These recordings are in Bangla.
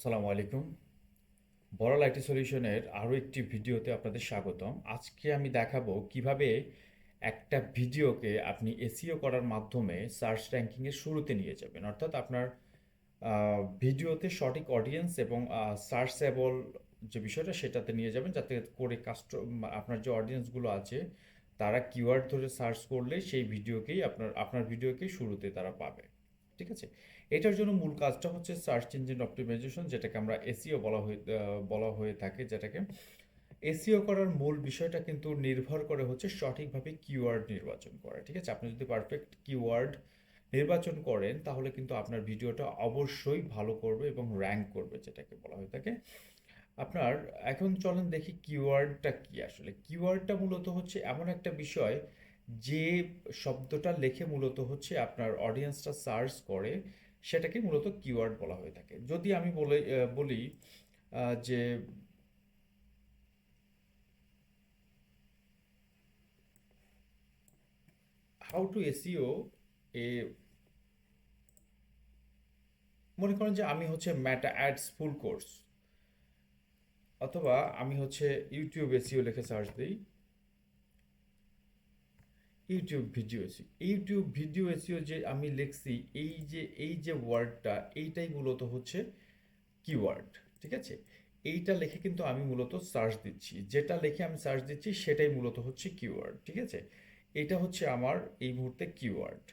আসসালামু আলাইকুম। বড় লাইটি সলিউশনের আরও একটি ভিডিওতে আপনাদের স্বাগতম। আজকে আমি দেখাবো কীভাবে একটা ভিডিওকে আপনি এসিও করার মাধ্যমে সার্চ র্যাঙ্কিংয়ের শুরুতে নিয়ে যাবেন। অর্থাৎ আপনার ভিডিওতে সঠিক অডিয়েন্স এবং সার্চেবল যে বিষয়টা সেটাতে নিয়ে যাবেন, যাতে করে কাস্টম, আপনার যে অডিয়েন্সগুলো আছে, তারা কিওয়ার্ড ধরে সার্চ করলে সেই ভিডিওকেই আপনার আপনার ভিডিওকেই শুরুতে তারা পাবে। ঠিক আছে? এটার জন্য মূল কাজটা হচ্ছে সার্চ ইঞ্জিন অপটিমাইজেশন যেটাকে আমরা এসিও বলা হয়ে বলা হয়ে থাকে, যেটাকে এসিও করার মূল বিষয়টা কিন্তু নির্ভর করে হচ্ছে সঠিকভাবে কিওয়ার্ড নির্বাচন করা, ঠিক আছে? আপনি যদি পারফেক্ট কিওয়ার্ড নির্বাচন করেন, তাহলে কিন্তু আপনার ভিডিওটা অবশ্যই ভালো করবে এবং র্যাঙ্ক করবে, যেটাকে বলা হয়ে থাকে। আপনার, এখন চলেন দেখি কিওয়ার্ডটা কি আসলে? কিওয়ার্ডটা মূলত হচ্ছে এমন একটা বিষয় যে শব্দটা লেখে মূলত হচ্ছে আপনার অডিয়েন্সটা সার্চ করে সেটাকে মূলত কিওয়ার্ড বলা হয়ে থাকে। যদি আমি বলে বলি যে হাউ টু এসিও এ মনে করেন যে আমি হচ্ছে ম্যাটা অ্যাডস ফুল কোর্স অথবা আমি হচ্ছে ইউটিউব এসিও লিখে সার্চ দিই। YouTube video SEO YouTube video SEO যে আমি লিখছি, এই যে এই যে ওয়ার্ডটা এইটাই মূলত হচ্ছে কিওয়ার্ড ঠিক আছে? এইটা লিখে কিন্তু আমি মূলত সার্চ দিচ্ছি। যেটা লিখে আমি সার্চ দিচ্ছি, সেটাই মূলত হচ্ছে কিওয়ার্ড ঠিক আছে? এটা হচ্ছে আমার এই মুহূর্তে কিওয়ার্ড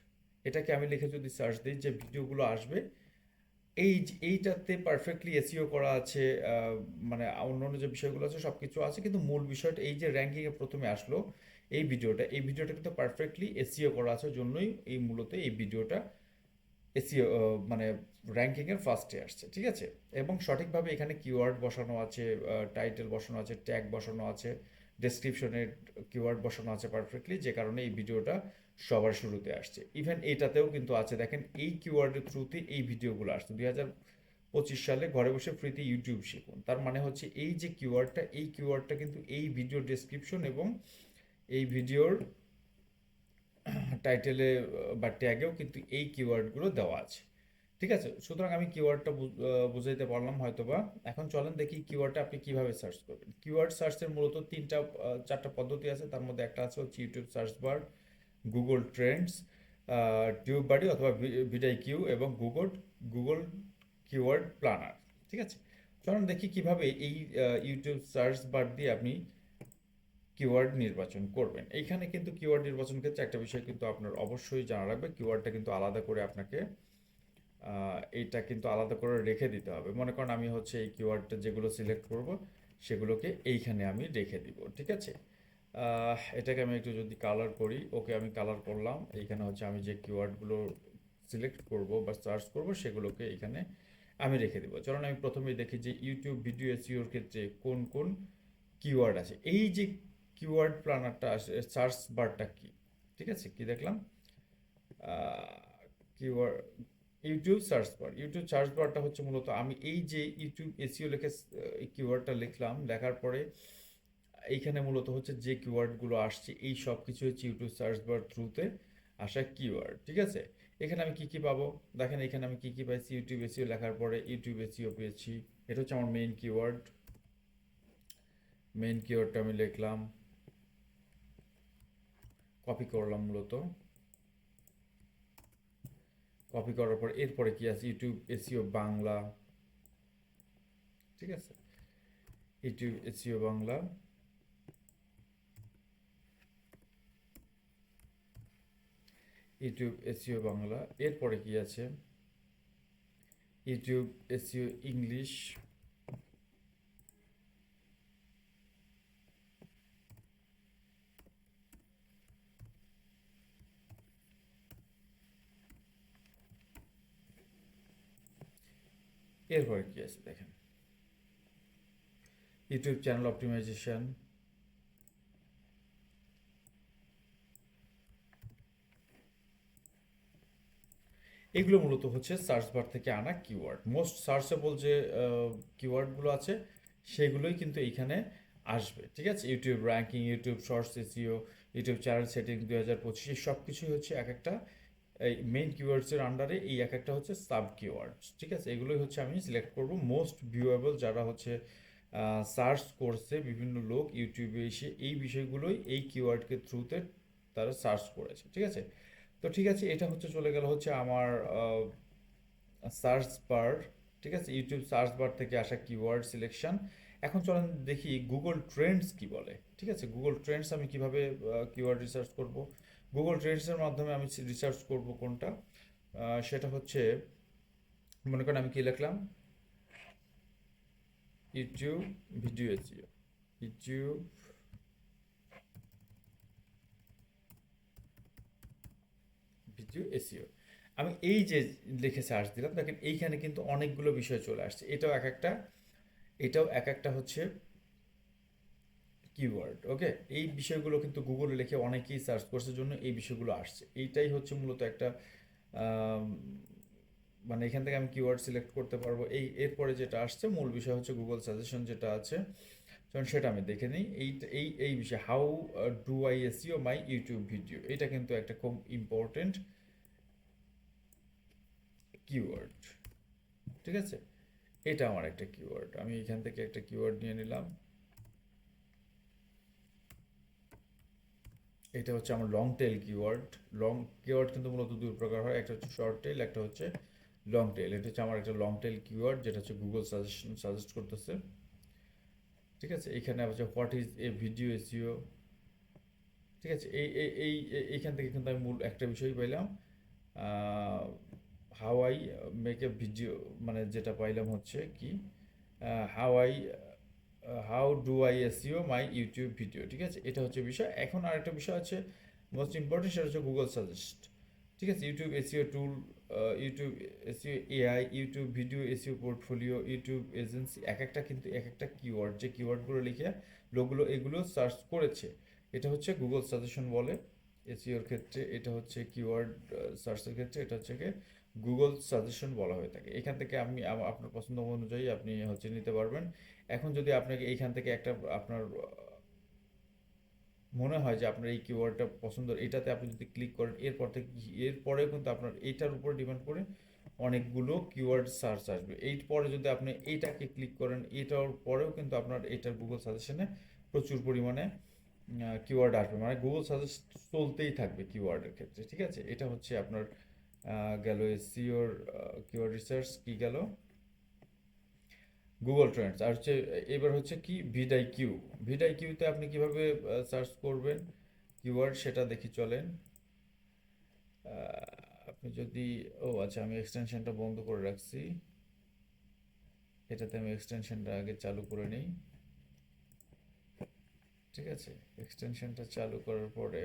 এটাকে আমি লিখে যদি সার্চ দিই যে ভিডিওগুলো আসবে এই এইটাতে পারফেক্টলি এসিও করা আছে মানে অন্যান্য যে বিষয়গুলো আছে সব কিছু আছে, কিন্তু মূল বিষয়টা এই যে র্যাঙ্কিংয়ে প্রথমে আসলো এই ভিডিওটা এই ভিডিওটা কিন্তু পারফেক্টলি এসিও করা আছে জন্যই এই মূলত এই ভিডিওটা এসিও মানে র্যাঙ্কিংয়ের ফার্স্টে আসছে, ঠিক আছে? এবং সঠিকভাবে এখানে কিওয়ার্ড বসানো আছে টাইটেল বসানো আছে ট্যাগ বসানো আছে ডেসক্রিপশনের কিওয়ার্ড বসানো আছে পারফেক্টলি যে কারণে এই ভিডিওটা সবার শুরুতে আসছে। ইভেন এটাতেও কিন্তু আছে। দেখেন, এই কিওয়ার্ডের থ্রুতে এই ভিডিওগুলো আসছে। দুই হাজার পঁচিশ সালে ঘরে বসে ফ্রিতে ইউটিউব শিখুন। তার মানে হচ্ছে এই যে কিওয়ার্ডটা এই কিওয়ার্ডটা কিন্তু এই ভিডিও ডেসক্রিপশন এবং এই ভিডিওর টাইটেলে বা ট্যাগেও কিন্তু এই কিওয়ার্ডগুলো দেওয়া আছে। ঠিক আছে? সুতরাং আমি কিওয়ার্ডটা বুঝাইতে পারলাম হয়তোবা। এখন চলেন দেখি কিওয়ার্ডটা আপনি কীভাবে সার্চ করবেন। কিওয়ার্ড সার্চের মূলত তিনটা চারটা পদ্ধতি আছে। তার মধ্যে একটা আছে হচ্ছে YouTube search bar Google trends TubeBuddy অথবা ভিডাই কিউ এবং গুগল গুগল কিওয়ার্ড প্ল্যানার ঠিক আছে? চলুন দেখি কীভাবে এই ইউটিউব সার্চ বার দিয়ে আপনি কিওয়ার্ড নির্বাচন করবেন। এইখানে কিন্তু কিওয়ার্ড নির্বাচন ক্ষেত্রে একটা বিষয় কিন্তু আপনার অবশ্যই জানা রাখবে কিওয়ার্ডটা কিন্তু আলাদা করে আপনাকে এইটা কিন্তু আলাদা করে রেখে দিতে হবে। মনে করেন আমি হচ্ছে এই কিওয়ার্ডটা যেগুলো সিলেক্ট করব, সেগুলোকে এইখানে আমি রেখে দিব, ঠিক আছে? এটাকে আমি একটু যদি কালার করি, ওকে আমি কালার করলাম। এইখানে হচ্ছে আমি যে কিওয়ার্ডগুলো সিলেক্ট করব বা সার্চ করব, সেগুলোকে এখানে আমি রেখে দেবো। চলুন আমি প্রথমেই দেখি যে ইউটিউব ভিডিও এসিওর ক্ষেত্রে কোন কোন কিওয়ার্ড আছে। এই যে কিওয়ার্ড প্ল্যানারটা আসে সার্চ বারটা কি? ঠিক আছে, কি দেখলাম? Keyword YouTube search bar YouTube search বারটা হচ্ছে মূলত আমি এই যে ইউটিউব এসিও লিখে কিওয়ার্ডটা লিখলাম, লেখার পরে এইখানে মূলত হচ্ছে যে কিওয়ার্ডগুলো আসছে, এই সব কিছু হচ্ছে ইউটিউব সার্চ বার থ্রুতে আসা কিওয়ার্ড ঠিক আছে? এখানে আমি কি কি পাবো? দেখেন এখানে আমি কি কি পাইছি? ইউটিউব এসইও লেখার পরে ইউটিউব এসইও পেয়েছি। এটা হচ্ছে আমার মেইন কিওয়ার্ড মেইন কিওয়ার্ডটা আমি লিখলাম। কপি করলাম মূলত। কপি করার পর এরপরে কি আছে? YouTube SEO Bangla. ঠিক আছে? YouTube SEO Bangla. YouTube SEO Bangla, এরপরে কি আছে? YouTube SEO English. এরপরে কি আছে দেখেন? YouTube channel optimization. এগুলো মূলত হচ্ছে সার্চ বার থেকে আনা কিওয়ার্ড মোস্ট সার্চেবল যে কিওয়ার্ডগুলো আছে, সেগুলোই কিন্তু এইখানে আসবে, ঠিক আছে? YouTube ranking YouTube shorts SEO YouTube channel setting দুই হাজার পঁচিশ সব কিছুই হচ্ছে এক একটা, এই মেইন কিওয়ার্ডসের আন্ডারে এই এক একটা হচ্ছে সাব কিওয়ার্ডস ঠিক আছে? এগুলোই হচ্ছে আমি সিলেক্ট করব। মোস্ট ভিউয়েবল যারা হচ্ছে সার্চ করছে বিভিন্ন লোক ইউটিউবে এসে এই বিষয়গুলোই এই কিওয়ার্ডকে থ্রুতে তারা সার্চ করেছে, ঠিক আছে? তো ঠিক আছে, এটা হচ্ছে চলে গেল হচ্ছে আমার সার্চ বার ঠিক আছে? ইউটিউব সার্চ বার থেকে আসা কিওয়ার্ড সিলেকশন এখন চলেন দেখি গুগল ট্রেন্ডস কি বলে, ঠিক আছে? গুগল ট্রেন্ডস আমি কীভাবে কিওয়ার্ড রিসার্চ করব? গুগল ট্রেন্ডসের মাধ্যমে আমি রিসার্চ করব কোনটা? সেটা হচ্ছে, মনে করেন আমি কি লিখলাম? YouTube video SEO YouTube video SEO আমি এই যে লিখে সার্চ দিলাম, দেখেন এইখানে কিন্তু অনেকগুলো বিষয় চলে আসছে। এটাও এক একটা, এটাও এক একটা হচ্ছে কিওয়ার্ড ওকে এই বিষয়গুলো কিন্তু গুগলে লিখে অনেকেই সার্চ করছে জন্য এই বিষয়গুলো আসছে। এইটাই হচ্ছে মূলত একটা মানে এখান থেকে আমি কিওয়ার্ড সিলেক্ট করতে পারব। এই, এরপরে যেটা আসছে, মূল বিষয় হচ্ছে গুগল সাজেশন যেটা আছে চলুন সেটা আমি দেখে নিই। এই এই এই বিষয়ে how do I SEO my YouTube video এটা কিন্তু একটা খুব ইম্পর্টেন্ট কিওয়ার্ড ঠিক আছে? এটা আমার একটা কিওয়ার্ড আমি এখান থেকে একটা কিওয়ার্ড নিয়ে নিলাম। এটা হচ্ছে আমার long tail keyword long keyword কিন্তু মূলত দুই প্রকার হয়, একটা হচ্ছে শর্ট টেল একটা হচ্ছে লং টেল এটা হচ্ছে আমার একটা লং টেল কিওয়ার্ড যেটা হচ্ছে গুগল সাজেশন সাজেস্ট করতেছে। ঠিক আছে? এখানে হচ্ছে what is a video SEO ঠিক আছে? এই এই এই, এই- এইখান থেকে কিন্তু আমি মূল একটা বিষয় পাইলাম। How I make a video মানে যেটা পাইলাম হচ্ছে কি how I how do I SEO my YouTube video ঠিক আছে? এটা হচ্ছে বিষয়। এখন আরেকটা বিষয় আছে মোস্ট ইম্পর্টেন্ট সেটা হচ্ছে গুগল সাজেস্ট ঠিক আছে? YouTube SEO tool YouTube SEO AI YouTube video SEO portfolio YouTube agency এক একটা কিন্তু এক একটা কিওয়ার্ড যে কিওয়ার্ডগুলো লিখে লোকগুলো এগুলো সার্চ করেছে। এটা হচ্ছে গুগল সাজেশন বলে এসিওর ক্ষেত্রে, এটা হচ্ছে কিওয়ার্ড সার্চের ক্ষেত্রে, এটা হচ্ছে গুগল সাজেশন বলা হয়ে থাকে। এখান থেকে আমি, আপনার পছন্দ অনুযায়ী আপনি হচ্ছে নিতে পারবেন। এখন যদি আপনাকে এইখান থেকে একটা আপনার, মনে হয় যে আপনার এই কিওয়ার্ডটা পছন্দ এটাতে আপনি যদি ক্লিক করেন, এরপর থেকে এরপরেও কিন্তু আপনার এইটার উপর ডিপেন্ড করে অনেকগুলো কিওয়ার্ড সার্চ আসবে। এই পরে যদি আপনি এইটাকে ক্লিক করেন, এটার পরেও কিন্তু আপনার এটার গুগল সাজেশনে প্রচুর পরিমাণে কিওয়ার্ড আসবে। মানে গুগল সাজেস্ট চলতেই থাকবে কিওয়ার্ডের ক্ষেত্রে, ঠিক আছে? এটা হচ্ছে আপনার গেল এসিওর কিওয়ার্ড রিসার্চ কি গেল? গুগল ট্রেন্ডস আর হচ্ছে, এবার হচ্ছে কি, ভিডাই কিউ? ভিডাই কিউতে আপনি কীভাবে সার্চ করবেন? কিওয়ার্ড সেটা দেখি চলেন। আপনি যদি, ও আচ্ছা আমি এক্সটেনশনটা বন্ধ করে রাখছি। এটাতে আমি এক্সটেনশনটা আগে চালু করে নিই। ঠিক আছে এক্সটেনশনটা চালু করার পরে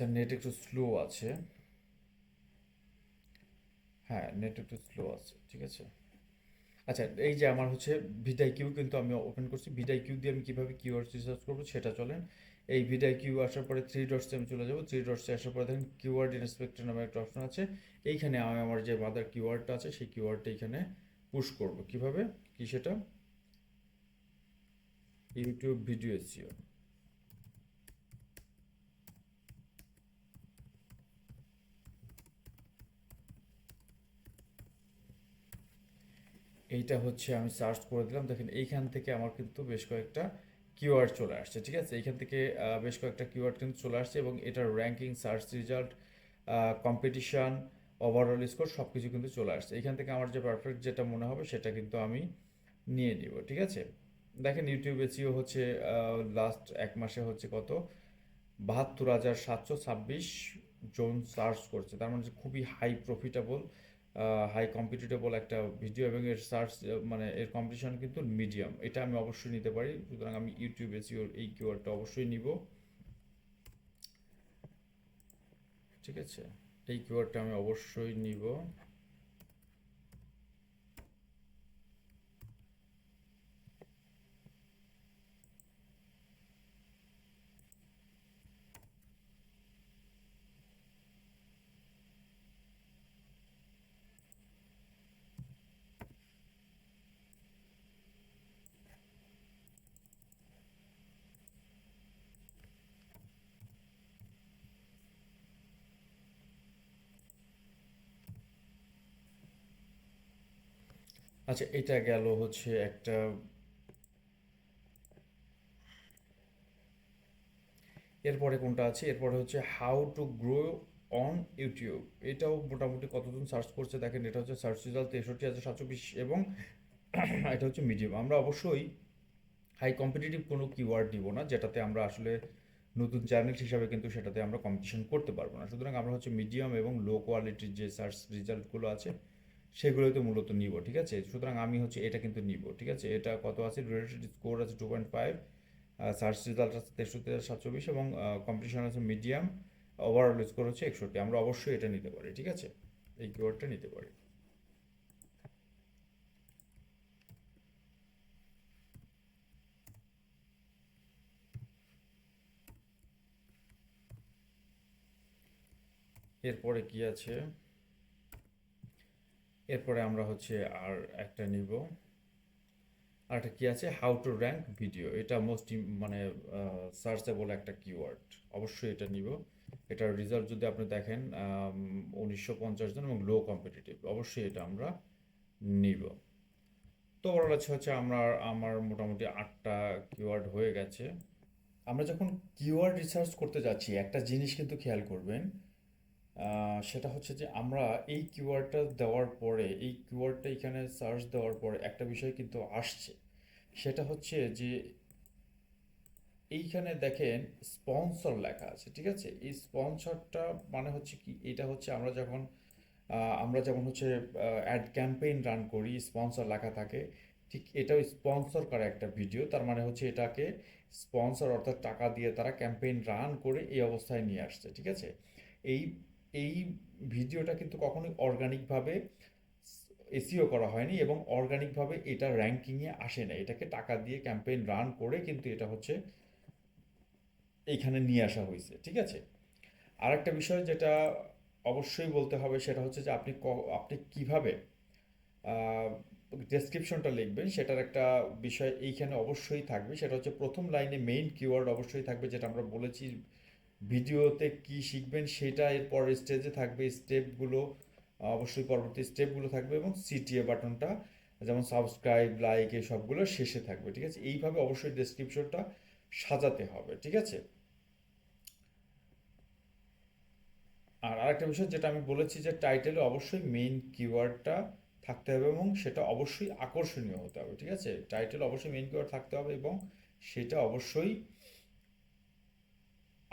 আচ্ছা নেট একটু স্লো আছে। হ্যাঁ নেট একটু স্লো আছে, ঠিক আছে। আচ্ছা এই যে আমার হচ্ছে ভিডাই কিউ কিন্তু আমি ওপেন করছি। ভিডাই কিউ দিয়ে আমি কীভাবে কিওয়ার্ড রিসার্চ করব সেটা চলেন। এই ভিডাই কিউ আসার পরে থ্রি ডটসে আমি চলে যাব। থ্রি ডটসে আসার পরে দেখেন কিওয়ার্ড ইন্সপেক্টর নামে একটা অপশন আছে। এইখানে আমি আমার যে মাদার কিওয়ার্ডটা আছে, সেই কিওয়ার্ডটা এখানে পুশ করব। কীভাবে? কি সেটা? ইউটিউব ভিডিও এসিও এইটা হচ্ছে আমি সার্চ করে দিলাম। দেখেন এইখান থেকে আমার কিন্তু বেশ কয়েকটা কিওয়ার্ড চলে আসছে, ঠিক আছে? এইখান থেকে বেশ কয়েকটা কিওয়ার্ড কিন্তু চলে আসছে এবং এটার ranking search result competition overall score সব কিছু কিন্তু চলে আসছে। এইখান থেকে আমার যে পারফেক্ট যেটা মনে হবে সেটা কিন্তু আমি নিয়ে নিব, ঠিক আছে? দেখেন ইউটিউব এসিও হচ্ছে লাস্ট এক মাসে হচ্ছে কত? বাহাত্তর হাজার সাতশো ছাব্বিশ জন সার্চ করছে। তার মানে খুবই হাই প্রফিটেবল হাই কম্পিটিটেবল একটা ভিডিও এবং এর সার্চ মানে এর কম্পিটিশন কিন্তু মিডিয়াম এটা আমি অবশ্যই নিতে পারি, সুতরাং আমি ইউটিউব এসিওর এই কিওয়ার্ডটা অবশ্যই নিব। ঠিক আছে? এই কিওয়ার্ডটা আমি অবশ্যই নিব। আচ্ছা এটা গেল হচ্ছে একটা এরপরে কোনটা আছে? এরপরে হচ্ছে how to grow on YouTube এটাও মোটামুটি কতজন সার্চ করছে দেখেন, এটা হচ্ছে সার্চ রেজাল্ট তেষট্টি হাজার সাতশো বিশ এবং এটা হচ্ছে মিডিয়াম আমরা অবশ্যই হাই কম্পিটিটিভ কোনো কিওয়ার্ড দিব না, যেটাতে আমরা আসলে নতুন চ্যানেল হিসাবে কিন্তু সেটাতে আমরা কম্পিটিশন করতে পারব না। সুতরাং আমরা হচ্ছে মিডিয়াম এবং লো কোয়ালিটির যে সার্চ রেজাল্টগুলো আছে সেগুলোই তো মূলত নিব, ঠিক আছে? সুতরাং আমি হচ্ছে এটা কিন্তু নিব, ঠিক আছে? এটা কত আছে? রিলেটেড স্কোর আছে two point five search result আছে তেষট্টি হাজার সাতশো বিশ এবং কম্পিটিশন আছে মিডিয়াম ওভারঅল স্কোর হচ্ছে একষট্টি। আমরা অবশ্যই এটা নিতে পারি, ঠিক আছে? এই কিওয়ার্ডটা নিতে পারি। এরপরে কি আছে? এরপরে আমরা হচ্ছে আর একটা নিব। আর একটা কি আছে? হাউ টু র্যাঙ্ক ভিডিও এটা মোস্ট মানে সার্চেবল একটা কিওয়ার্ড অবশ্যই এটা নিব। এটার রেজাল্ট যদি আপনি দেখেন উনিশশো পঞ্চাশ জন এবং লো কম্পিটিটিভ অবশ্যই এটা আমরা নিব। তো ওরাল আছে হচ্ছে আমরা, আমার মোটামুটি আটটা কিওয়ার্ড হয়ে গেছে। আমরা যখন কিওয়ার্ড রিসার্চ করতে যাচ্ছি, একটা জিনিস কিন্তু খেয়াল করবেন সেটা হচ্ছে যে আমরা এই কিওয়ার্ডটা দেওয়ার পরে, এই কিওয়ার্ডটা এখানে সার্চ দেওয়ার পরে একটা বিষয় কিন্তু আসছে। সেটা হচ্ছে যে এইখানে দেখেন স্পন্সর লেখা আছে, ঠিক আছে? এই স্পন্সরটা মানে হচ্ছে কি? এটা হচ্ছে আমরা যখন আমরা যেমন হচ্ছে অ্যাড ক্যাম্পেইন রান করি স্পন্সর লেখা থাকে, ঠিক এটাও স্পন্সর করা একটা ভিডিও তার মানে হচ্ছে এটাকে স্পন্সর অর্থাৎ টাকা দিয়ে তারা ক্যাম্পেইন রান করে এই অবস্থায় নিয়ে আসছে, ঠিক আছে? এই এই ভিডিওটা কিন্তু কখনোই অর্গানিকভাবে এসিও করা হয়নি এবং অর্গানিকভাবে এটা র্যাঙ্কিংয়ে আসে না। এটাকে টাকা দিয়ে ক্যাম্পেইন রান করে কিন্তু এটা হচ্ছে এইখানে নিয়ে আসা হয়েছে, ঠিক আছে? আর একটা বিষয় যেটা অবশ্যই বলতে হবে সেটা হচ্ছে যে আপনি আপনি কীভাবে ডেসক্রিপশনটা লিখবেন সেটার একটা বিষয় এইখানে অবশ্যই থাকবে। সেটা হচ্ছে প্রথম লাইনে মেইন কিওয়ার্ড অবশ্যই থাকবে যেটা আমরা বলেছি ভিডিওতে কি শিখবেন সেটা এর পরের স্টেজে থাকবে। স্টেপগুলো অবশ্যই পরবর্তী স্টেপগুলো থাকবে এবং সিটিএ বাটনটা যেমন সাবস্ক্রাইব লাইক এই সবগুলো শেষে থাকবে, ঠিক আছে? এইভাবে অবশ্যই ডেসক্রিপশনটা সাজাতে হবে, ঠিক আছে? আর আরেকটা বিষয় যেটা আমি বলেছি যে টাইটেলে অবশ্যই মেইন কিওয়ার্ডটা থাকতে হবে এবং সেটা অবশ্যই আকর্ষণীয় হতে হবে, ঠিক আছে? টাইটেল অবশ্যই মেইন কিওয়ার্ড থাকতে হবে এবং সেটা অবশ্যই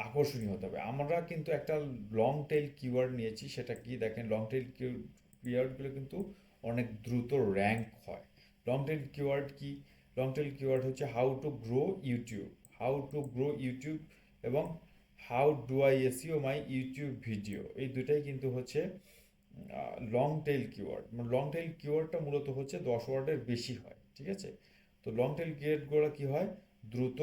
আকর্ষণীয় হতে হবে। আমরা কিন্তু একটা লং টেল কিওয়ার্ড নিয়েছি, সেটা কি? দেখেন লং টেল কিওয়ার্ডগুলো কিন্তু অনেক দ্রুত র্যাঙ্ক হয়। লং টেল কিওয়ার্ড কি? লং টেল কিওয়ার্ড হচ্ছে how to grow YouTube how to grow YouTube এবং how do I SEO my YouTube video এই দুটাই কিন্তু হচ্ছে লং টেল কিওয়ার্ড মানে লং টেল কিওয়ার্ডটা মূলত হচ্ছে দশ ওয়ার্ডের বেশি হয়, ঠিক আছে? তো লং টেল কিওয়ার্ডগুলো কি হয়? দ্রুত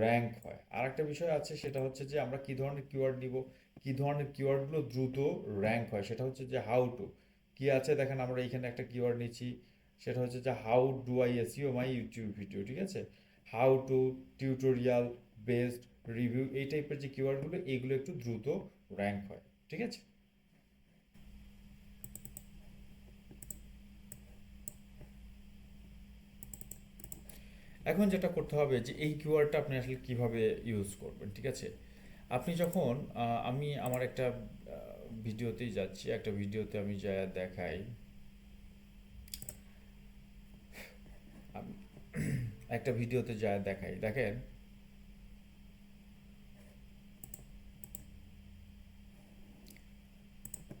র্যাঙ্ক হয়। আর একটা বিষয় আছে, সেটা হচ্ছে যে আমরা কি ধরনের কিওয়ার্ড নিব, কি ধরনের কিওয়ার্ডগুলো দ্রুত র্যাঙ্ক হয়, সেটা হচ্ছে যে হাউ টু কি আছে? দেখেন আমরা এইখানে একটা কিওয়ার্ড নিচ্ছি, সেটা হচ্ছে যে how do I SEO my YouTube video ঠিক আছে? How to tutorial based review এই টাইপের যে কিওয়ার্ডগুলো এইগুলো একটু দ্রুত র্যাঙ্ক হয়, ঠিক আছে? এখন যেটা করতে হবে যে এই কিওয়ার্ডটা আপনি আসলে কীভাবে ইউজ করবেন, ঠিক আছে? আপনি যখন আমি আমার একটা ভিডিওতেই যাচ্ছি, একটা ভিডিওতে আমি যা দেখাই একটা ভিডিওতে যা দেখাই, দেখেন।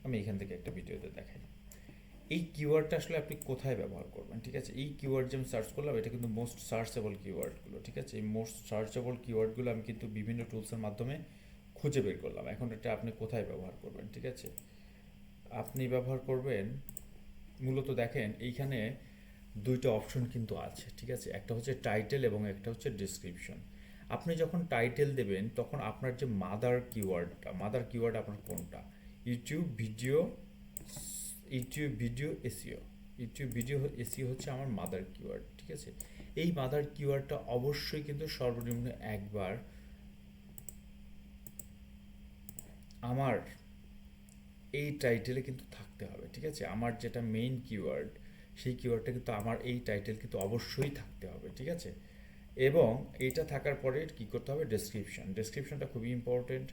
আমি এখান থেকে একটা ভিডিওতে দেখাই। এই কিওয়ার্ডটা আসলে আপনি কোথায় ব্যবহার করবেন, ঠিক আছে? এই কিওয়ার্ড যে আমি সার্চ করলাম, এটা কিন্তু মোস্ট সার্চেবল কিওয়ার্ডগুলো ঠিক আছে? এই মোস্ট সার্চেবল কিওয়ার্ডগুলো আমি কিন্তু বিভিন্ন টুলসের মাধ্যমে খুঁজে বের করলাম। এখন এটা আপনি কোথায় ব্যবহার করবেন, ঠিক আছে? আপনি ব্যবহার করবেন, মূলত দেখেন এইখানে দুইটা অপশন কিন্তু আছে, ঠিক আছে? একটা হচ্ছে টাইটেল এবং একটা হচ্ছে ডিসক্রিপশন আপনি যখন টাইটেল দেবেন, তখন আপনার যে মাদার কিওয়ার্ডটা মাদার কিওয়ার্ড আপনার কোনটা? YouTube video YouTube video SEO. YouTube video SEO হচ্ছে আমার মাদার কিওয়ার্ড ঠিক আছে? এই মাদার কিওয়ার্ডটা অবশ্যই কিন্তু সর্বনিম্ন একবার আমার এই টাইটেলে কিন্তু থাকতে হবে, ঠিক আছে? আমার যেটা মেইন কিওয়ার্ড সেই কিওয়ার্ডটা কিন্তু আমার এই টাইটেল কিন্তু অবশ্যই থাকতে হবে, ঠিক আছে? এবং এটা থাকার পরে কি করতে হবে? ডেসক্রিপশন ডেসক্রিপশনটা খুবই ইম্পর্টেন্ট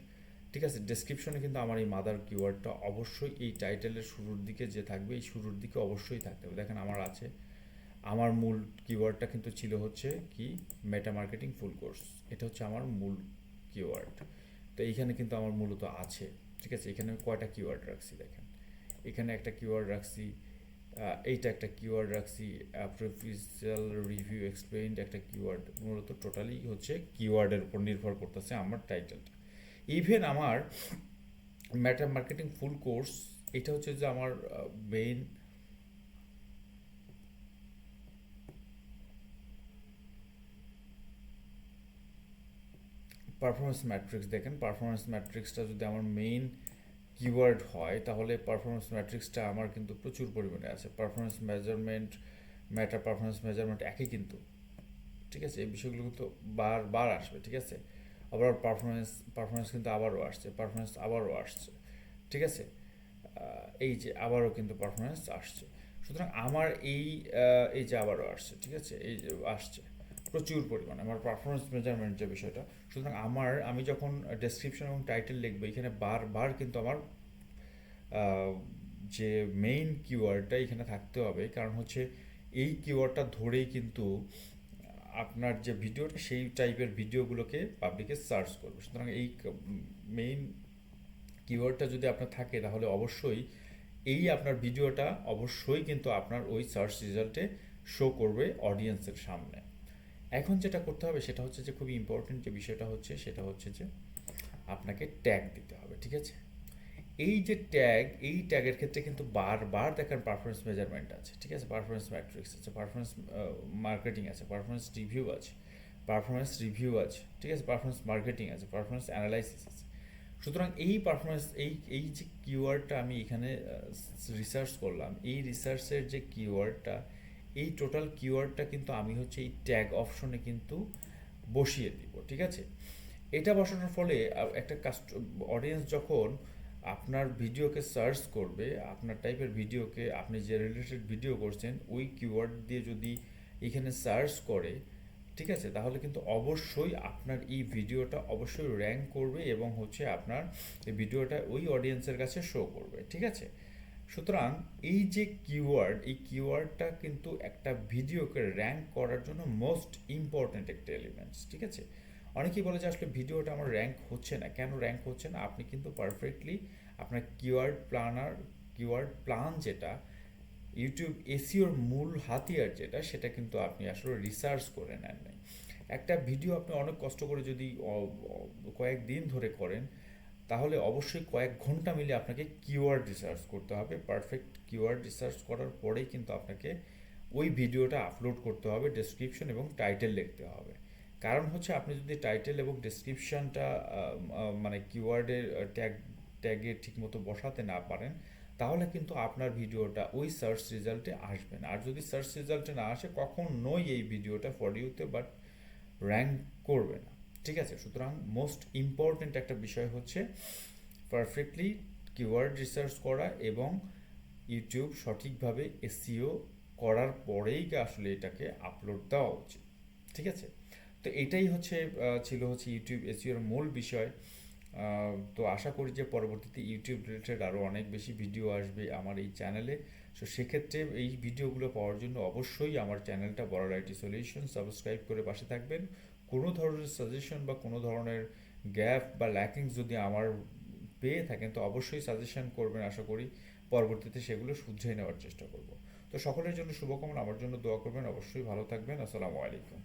ঠিক আছে ডেসক্রিপশনে কিন্তু আমার এই মাদার কিওয়ার্ডটা অবশ্যই এই টাইটেলের শুরুর দিকে যে থাকবে, এই শুরুর দিকে অবশ্যই থাকতে হবে। দেখেন আমার আছে, আমার মূল কিওয়ার্ডটা কিন্তু ছিল হচ্ছে কি মেটা মার্কেটিং ফুল কোর্স এটা হচ্ছে আমার মূল কিওয়ার্ড তো এইখানে কিন্তু আমার মূলত আছে, ঠিক আছে? এখানে আমি কয়টা কিওয়ার্ড রাখছি দেখেন। এখানে একটা কিওয়ার্ড রাখছি এইটা একটা কিওয়ার্ড রাখছি প্রফিসিয়াল রিভিউ এক্সপ্লেইনড একটা কিওয়ার্ড মূলত টোটালি হচ্ছে কিওয়ার্ডের উপর নির্ভর করতেছে আমার টাইটেলটা ইভেন আমার ম্যাটার মার্কেটিং ফুল কোর্স এটা হচ্ছে যে আমার মেইন পারফরমেন্স ম্যাট্রিক্স দেখেন। পারফরমেন্স ম্যাট্রিক্সটা যদি আমার মেইন কিওয়ার্ড হয়, তাহলে পারফরমেন্স ম্যাট্রিক্সটা আমার কিন্তু প্রচুর পরিমাণে আছে। Performance measurement matter performance measurement একই কিন্তু। ঠিক আছে? এই বিষয়গুলো কিন্তু বারবার আসবে, ঠিক আছে? আবার পারফরমেন্স পারফরমেন্স কিন্তু আবারও আসছে পারফরমেন্স আবারও আসছে, ঠিক আছে? এই যে আবারও কিন্তু পারফরমেন্স আসছে। সুতরাং আমার এই এই যে আবারও আসছে, ঠিক আছে? এই যে আসছে, প্রচুর পরিমাণে আমার পারফরমেন্স মেজারমেন্ট যে বিষয়টা। সুতরাং আমার, আমি যখন ডেসক্রিপশন এবং টাইটেল লিখব, এখানে বারবার কিন্তু আমার যে মেইন কিওয়ার্ডটা এখানে থাকতে হবে। কারণ হচ্ছে এই কিওয়ার্ডটা ধরেই কিন্তু আপনার যে ভিডিওটা, সেই টাইপের ভিডিওগুলোকে পাবলিকে সার্চ করবে। সুতরাং এই মেইন কিওয়ার্ডটা যদি আপনার থাকে, তাহলে অবশ্যই এই আপনার ভিডিওটা অবশ্যই কিন্তু আপনার ওই সার্চ রেজাল্টে শো করবে অডিয়েন্সের সামনে। এখন যেটা করতে হবে, সেটা হচ্ছে যে খুবই ইম্পর্টেন্ট যে বিষয়টা হচ্ছে, সেটা হচ্ছে যে আপনাকে ট্যাগ দিতে হবে, ঠিক আছে? এই যে ট্যাগ এই ট্যাগের ক্ষেত্রে কিন্তু বারবার দেখেন পারফরমেন্স মেজারমেন্ট আছে, ঠিক আছে? পারফরমেন্স ম্যাট্রিক্স আছে পারফরমেন্স মার্কেটিং আছে পারফরমেন্স রিভিউ আছে পারফরমেন্স রিভিউ আছে, ঠিক আছে? পারফরমেন্স মার্কেটিং আছে পারফরমেন্স অ্যানালাইসিস আছে। সুতরাং এই পারফরমেন্স এই এই যে কিওয়ার্ডটা আমি এখানে রিসার্চ করলাম, এই রিসার্চের যে কিওয়ার্ডটা এই টোটাল কিওয়ার্ডটা কিন্তু আমি হচ্ছে এই ট্যাগ অপশনে কিন্তু বসিয়ে দিব, ঠিক আছে? এটা বসানোর ফলে একটা কাস্ট অডিয়েন্স যখন আপনার ভিডিওকে সার্চ করবে, আপনার টাইপের ভিডিওকে, আপনি যে রিলেটেড ভিডিও করছেন, ওই কিওয়ার্ড দিয়ে যদি এখানে সার্চ করে, ঠিক আছে? তাহলে কিন্তু অবশ্যই আপনার এই ভিডিওটা অবশ্যই র্যাঙ্ক করবে এবং হচ্ছে আপনার এই ভিডিওটা ওই অডিয়েন্সের কাছে শো করবে, ঠিক আছে? সুতরাং এই যে কিওয়ার্ড এই কিওয়ার্ডটা কিন্তু একটা ভিডিওকে র্যাঙ্ক করার জন্য মোস্ট ইম্পর্ট্যান্ট একটা এলিমেন্টস ঠিক আছে? অনেকেই বলে যে আসলে ভিডিওটা আমার র্যাঙ্ক হচ্ছে না। কেন র্যাঙ্ক হচ্ছে না? আপনি কিন্তু পারফেক্টলি আপনার কিওয়ার্ড প্ল্যানার কিওয়ার্ড প্ল্যান যেটা ইউটিউব এসিওর মূল হাতিয়ার যেটা, সেটা কিন্তু আপনি আসলে রিসার্চ করে নেন নাই। একটা ভিডিও আপনি অনেক কষ্ট করে যদি অ- কয়েকদিন ধরে করেন, তাহলে অবশ্যই কয়েক ঘণ্টা মিলে আপনাকে কিওয়ার্ড রিসার্চ করতে হবে। পারফেক্ট কিওয়ার্ড রিসার্চ করার পরেই কিন্তু আপনাকে ওই ভিডিওটা আপলোড করতে হবে ডেসক্রিপশন এবং টাইটেল লিখতে হবে। কারণ হচ্ছে আপনি যদি টাইটেল এবং ডেসক্রিপশনটা মানে কিওয়ার্ডের ট্যাগ ট্যাগে ঠিকমতো বসাতে না পারেন, তাহলে কিন্তু আপনার ভিডিওটা ওই সার্চ রেজাল্টে আসবে না। আর যদি সার্চ রেজাল্টে না আসে, কখনোই এই ভিডিওটা ফর ইউতে বাট র্যাঙ্ক করবে না। ঠিক আছে? সুতরাং মোস্ট ইম্পর্ট্যান্ট একটা বিষয় হচ্ছে পারফেক্টলি কিওয়ার্ড রিসার্চ করা এবং ইউটিউব সঠিকভাবে এসিও করার পরেই আসলে এটাকে আপলোড দেওয়া উচিত। ঠিক আছে? তো এটাই হচ্ছে ছিল হচ্ছে ইউটিউব এসিওর মূল বিষয়। তো আশা করি যে পরবর্তীতে ইউটিউব রিলেটেড আরও অনেক বেশি ভিডিও আসবে আমার এই চ্যানেলে সো সেক্ষেত্রে এই ভিডিওগুলো পাওয়ার জন্য অবশ্যই আমার চ্যানেলটা বড় আইটি সলিউশন সাবস্ক্রাইব করে পাশে থাকবেন। কোনো ধরনের সাজেশন বা কোনো ধরনের গ্যাপ বা ল্যাকিংস যদি আমার পেয়ে থাকেন, তো অবশ্যই সাজেশন করবেন আশা করি। পরবর্তীতে সেগুলো শুধরে নেওয়ার চেষ্টা করব। তো সকলের জন্য শুভকামনা, আমার জন্য দোয়া করবেন। অবশ্যই ভালো থাকবেন। আসসালামু আলাইকুম।